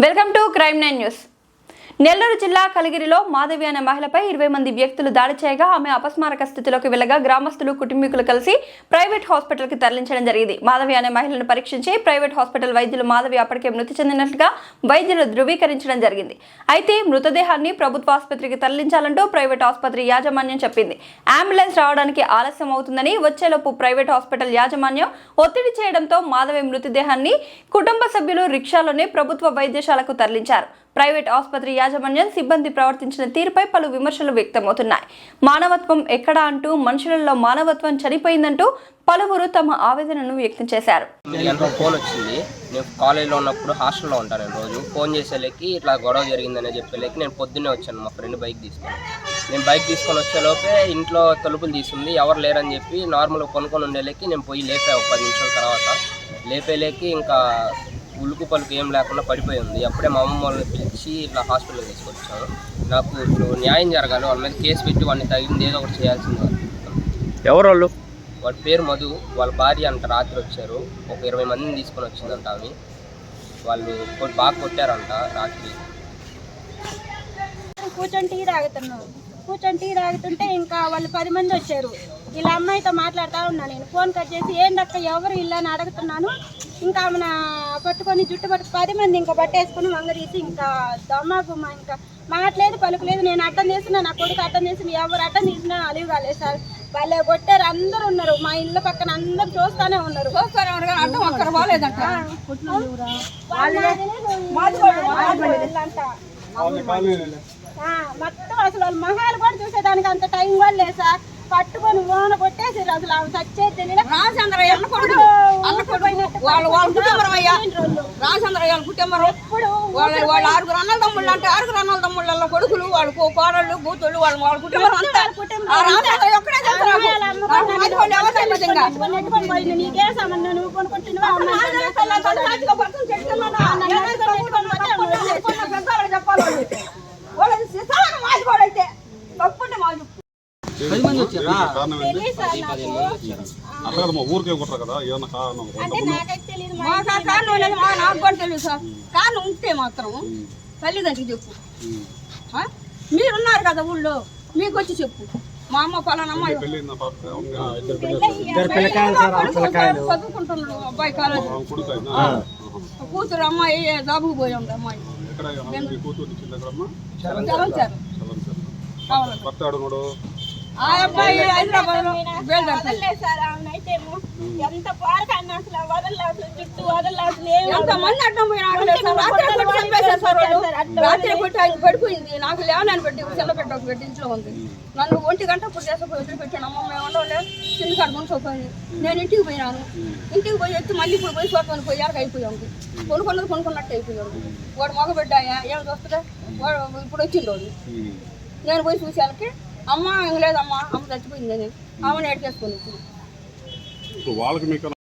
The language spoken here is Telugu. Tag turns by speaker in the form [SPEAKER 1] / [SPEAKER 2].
[SPEAKER 1] Welcome to crime nine news Nellore జిల్లా కలిగిరిలో మాధవి అనే మహిళపై ఇరవై మంది వ్యక్తులు దాడి చేయగా ఆమె అపస్మారక స్థితిలోకి వెళ్ళగా గ్రామస్తులు కుటుంబీకులు కలిసి ప్రైవేట్ హాస్పిటల్కి తరలించడం జరిగింది. మాధవి అనే మహిళను పరీక్షించి ప్రైవేట్ హాస్పిటల్ వైద్యులు మాధవి అప్పటికే మృతి చెందినట్లుగా వైద్యులు ధృవీకరించడం జరిగింది. అయితే మృతదేహాన్ని ప్రభుత్వ ఆసుపత్రికి తరలించాలంటూ ప్రైవేట్ ఆసుపత్రి యాజమాన్యం చెప్పింది. అంబులెన్స్ రావడానికి ఆలస్యం అవుతుందని వచ్చేలోపు ప్రైవేట్ హాస్పిటల్ యాజమాన్యం ఒత్తిడి చేయడంతో మాధవి మృతదేహాన్ని కుటుంబ సభ్యులు రిక్షాలోనే ప్రభుత్వ వైద్యశాలకు తరలించారు. ప్రైవేట్ ఆసుపత్రి యాజమాన్యం సిబ్బంది ప్రవర్తించిన తీరుపై పలు విమర్శలు వ్యక్తమవుతున్నాయి. మానవత్వం ఎక్కడా అంటూ మనుషులలో మానవత్వం చనిపోయిందంటూ పలువురు తమ ఆవేదనను వ్యక్తం చేశారు.
[SPEAKER 2] ఫోన్ వచ్చింది. నేను కాలేజీలో ఉన్నప్పుడు హాస్టల్లో ఉంటాను నేను రోజు. ఫోన్ చేసేలేకి ఇట్లా గొడవ జరిగిందని చెప్పేలేకి నేను పొద్దున్నే వచ్చాను మా ఫ్రెండ్ బైక్ తీసుకొని. నేను బైక్ తీసుకొని వచ్చేలోపే ఇంట్లో తలుపులు తీసుంది. ఎవరు లేరని చెప్పి నార్మల్గా కొనుక్కొని ఉండేలేకి నేను పోయి లేపా. ఒక పది నిమిషాల తర్వాత లేపేలేకి ఇంకా ఉలుకు పలుకు ఏం లేకుండా పడిపోయి ఉంది అప్పుడే మా అమ్మమ్మ వాళ్ళని పిలిచి ఇట్లా హాస్పిటల్ తీసుకొచ్చాను. నాకు ఇప్పుడు న్యాయం జరగాలి వాళ్ళ మీద కేసు పెట్టి వాడిని తగింది ఏదో ఒకటి చేయాల్సింది.
[SPEAKER 3] ఎవరు వాళ్ళు?
[SPEAKER 2] వాడి పేరు మధు. వాళ్ళ భార్య అంట రాత్రి వచ్చారు. ఒక ఇరవై మందిని తీసుకొని వచ్చిందంట ఆమె. వాళ్ళు బాగా కొట్టారంట రాత్రి.
[SPEAKER 4] కూర్చొని టీ కూర్చొని టీ తాగుతుంటే ఇంకా వాళ్ళు పది మంది వచ్చారు. ఇలా అమ్మాయితో మాట్లాడుతూ ఉన్నా నేను. ఫోన్ కట్ చేసి ఏందక్క ఎవరు ఇల్లు అని అడుగుతున్నాను. ఇంకా ఆమె పట్టుకొని జుట్టు పట్టు పది మంది ఇంకా పట్టేసుకుని వంగదీసి ఇంకా దమ్మ గుమ్మ ఇంకా మాట్లేదు పలుకులేదు నేను అడ్డం చేసిన నా కొడుకు అడ్డం చేసిన ఎవరు అడ్డం తీసినా అలివి కాలేదు సార్. వాళ్ళే కొట్టారు. అందరు ఉన్నారు. మా ఇల్లు పక్కన అందరు చూస్తానే ఉన్నారు. ఒక్కరు పోలేదంట ఆ, మొత్తం అసలు వాళ్ళ మహాలు కూడా చూసేదానికి అంత టైం కూడా లేదు సార్ పట్టుకొని ఓన కొట్టేసి అసలు ఆమె చచ్చేది తెలియదు
[SPEAKER 5] రాజేంద్ర వాళ్ళ వాళ్ళ కుటుంబం అయ్యా రాజేంద్ర వాళ్ళ కుటుంబం వాళ్ళ వాళ్ళ ఆరుగురు అన్నల తమ్ముళ్ళు అంటే ఆరుగురు అన్నల తమ్ముళ్ళ కొడుకులు వాళ్ళ కోడళ్ళు కూతుళ్ళు వాళ్ళ వాళ్ళ కుటుంబం అంతా ఆ రాజేంద్ర ఒక్కడే.
[SPEAKER 4] నీకే సంబంధం నువ్వు కొనుక్కుంటున్నావా
[SPEAKER 6] అట్లా మా ఊరికే కొట్టరు కదా ఏమన్నా కారణం
[SPEAKER 5] నాకు కూడా తెలియదు సార్. కారణం ఉంటే మాత్రం చెప్పు. ఆ? మీరున్నారు కదా ఊళ్ళో మీకు వచ్చి చెప్పు. మా అమ్మ పలానా అమ్మాయి.
[SPEAKER 6] పెళ్ళిందా పాప?
[SPEAKER 5] చదువుకుంటున్నాడు అబ్బాయి కాలేజ్ కూతురు అమ్మాయి జాబుకు పోయి ఉంది అమ్మాయి. చలం సార్. కావాలి. ఆ అబ్బాయి
[SPEAKER 4] ఎంత అసలు జుట్టు
[SPEAKER 5] అడ్డం. రాత్రి కొట్టి చంపేశారు సార్ వాళ్ళు. రాత్రి కొట్టి ఆయన పడిపోయింది. నాకు లేవనని పెట్టి చిన్న పెట్ట ఒక పెట్టి ఇంట్లో ఉంది. నన్ను ఒంటి గంట ఇప్పుడు చేసపోయి వదిలి పెట్టాను. అమ్మ మేము ఉండలే చిన్న కాడ మునిసిపోయింది నేను ఇంటికి పోయినాను. ఇంటికి పోయి ఎత్తి మళ్ళీ ఇప్పుడు పోయి చూడమని పోయాక అయిపోయాము కొనుక్కున్నది కొనుక్కున్నట్టు అయిపోయాడు వాడు మగబిడ్డాయా ఏం చూస్తుందా వాడు ఇప్పుడు వచ్చిండు వాడు. నేను పోయి చూసేళ్ళకి అమ్మ లేదమ్మా అమ్మ చచ్చిపోయిందని అమ్మని ఏడ్ చేసుకుని
[SPEAKER 6] ఇప్పుడు వాళ్ళకి మీకు